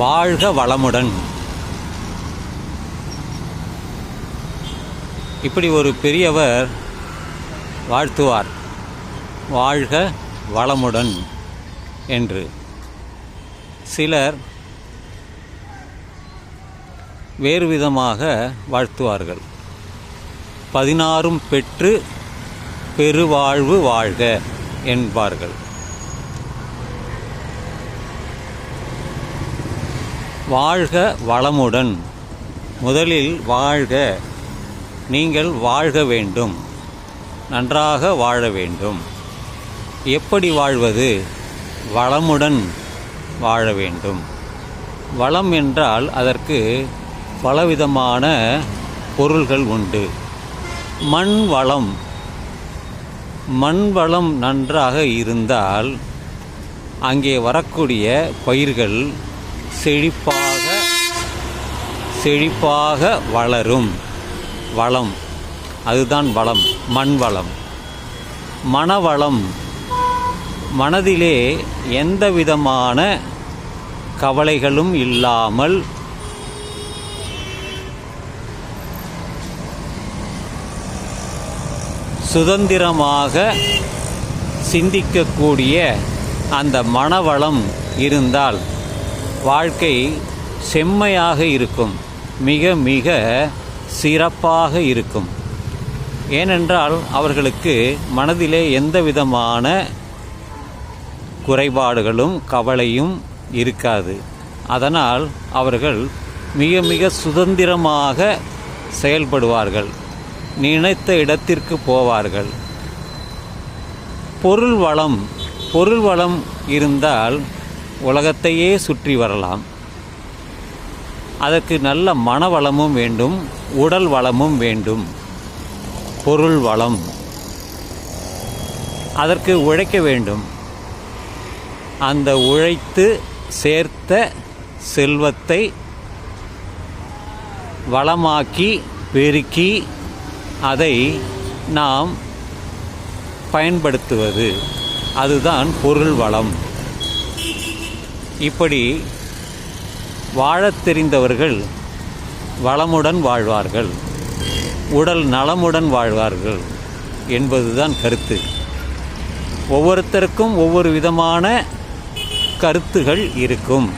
வாழ்க வளமுடன். இப்படி ஒரு பெரியவர் வாழ்த்துவார். வாழ்க வளமுடன் என்று. சிலர் வேறு விதமாக வாழ்த்துவார்கள். பதினாறும் பெற்று பெருவாழ்வு வாழ்க என்பார்கள். வாழ்க வளமுடன். முதலில் வாழ்க நீங்கள் வாழ்க வேண்டும் நன்றாக வாழ வேண்டும். எப்படி வாழ்வது? வளமுடன் வாழ வேண்டும். வளம் என்றால் அதற்கு பலவிதமான பொருள்கள் உண்டு. மண் வளம். மண் வளம் நன்றாக இருந்தால் அங்கே வரக்கூடிய பயிர்கள் செழிப்பாக செழிப்பாக வளரும். வளம். அதுதான் வளம். மண் வளம் மனவளம் மனதிலே எந்த விதமான கவலைகளும் இல்லாமல் சுதந்திரமாக சிந்திக்கக்கூடிய அந்த மனவளம் இருந்தால் வாழ்க்கை செம்மையாக இருக்கும். மிக மிக சிறப்பாக இருக்கும். ஏனென்றால் அவர்களுக்கு மனதிலே எந்த விதமான குறைபாடுகளும் கவலையும் இருக்காது. அதனால் அவர்கள் மிக மிக சுதந்திரமாக செயல்படுவார்கள். நினைத்த இடத்திற்கு போவார்கள். பொருள் வளம் பொருள் வளம் இருந்தால் உலகத்தையே சுற்றி வரலாம். அதற்கு நல்ல மனவளமும் வேண்டும் உடல் வளமும் வேண்டும். பொருள் வளம். அதற்கு உழைக்க வேண்டும். அந்த உழைத்து சேர்த்த செல்வத்தை வளமாக்கி பெருக்கி அதை நாம் பயன்படுத்துவது. அதுதான் பொருள் வளம். இப்படி வாழத் தெரிந்தவர்கள் வளமுடன் வாழ்வார்கள் உடல் நலமுடன் வாழ்வார்கள் என்பதுதான் கருத்து. ஒவ்வொருத்தருக்கும் ஒவ்வொரு விதமான கருத்துகள் இருக்கும்.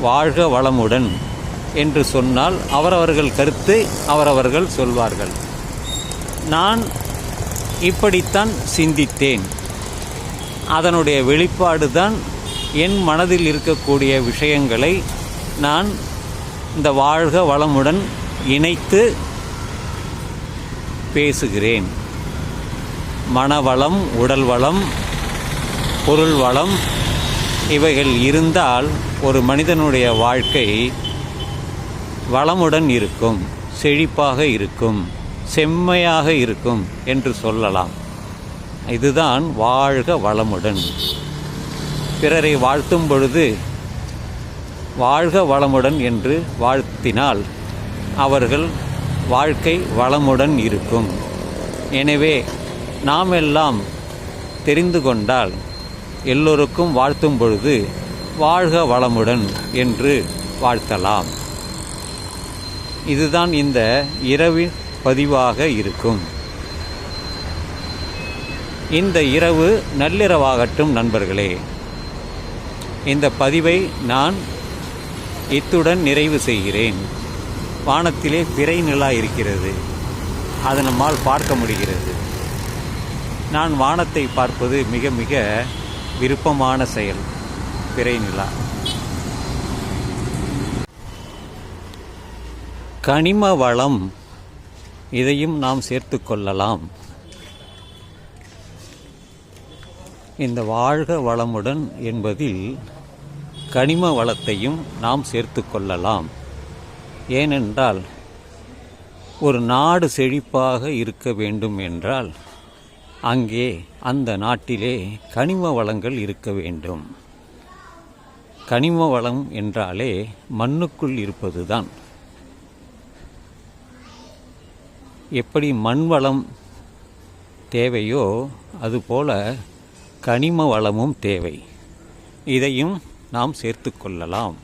வாழ்க வளமுடன் என்று சொன்னால் அவரவர்கள் கருத்து அவரவர்கள் சொல்வார்கள். நான் இப்படித்தான் சிந்தித்தேன். அதனுடைய வெளிப்பாடு தான் என் மனதில் இருக்கக்கூடிய விஷயங்களை நான் இந்த வாழ்க வளமுடன் இணைத்து பேசுகிறேன். மனவளம் உடல் வளம் பொருள் வளம் இவைகள் இருந்தால் ஒரு மனிதனுடைய வாழ்க்கை வளமுடன் இருக்கும் செழிப்பாக இருக்கும் செம்மையாக இருக்கும் என்று சொல்லலாம். இதுதான் வாழ்க வளமுடன். பிறரை வாழ்த்தும் பொழுது வாழ்க வளமுடன் என்று வாழ்த்தினால் அவர்கள் வாழ்க்கை வளமுடன் இருக்கும். எனவே நாம் எல்லாம் தெரிந்து கொண்டால் எல்லோருக்கும் வாழ்த்தும் பொழுது வாழ்க வளமுடன் என்று வாழ்த்தலாம். இதுதான் இந்த இரவின் பதிவாக இருக்கும். இந்த இரவு நள்ளிரவாகட்டும் நண்பர்களே. இந்த பதிவை நான் இத்துடன் நிறைவு செய்கிறேன். வானத்திலே பிறை நிலா இருக்கிறது. அது நம்மால் பார்க்க முடிகிறது. நான் வானத்தை பார்ப்பது மிக மிக விருப்பமான செயல். பிறை நிலா. கனிம வளம் இதையும் நாம் சேர்த்து கொள்ளலாம். இந்த வாழ்க வளமுடன் என்பதில் கனிம வளத்தையும் நாம் சேர்த்து கொள்ளலாம். ஏனென்றால் ஒரு நாடு செழிப்பாக இருக்க வேண்டும் என்றால் அங்கே அந்த நாட்டிலே கனிம வளங்கள் இருக்க வேண்டும். கனிம வளம் என்றாலே மண்ணுக்குள் இருப்பதுதான். எப்படி மண் வளம் தேவையோ அதுபோல கனிம வளமும் தேவை. இதையும் நாம் சேர்த்து கொள்ளலாம்.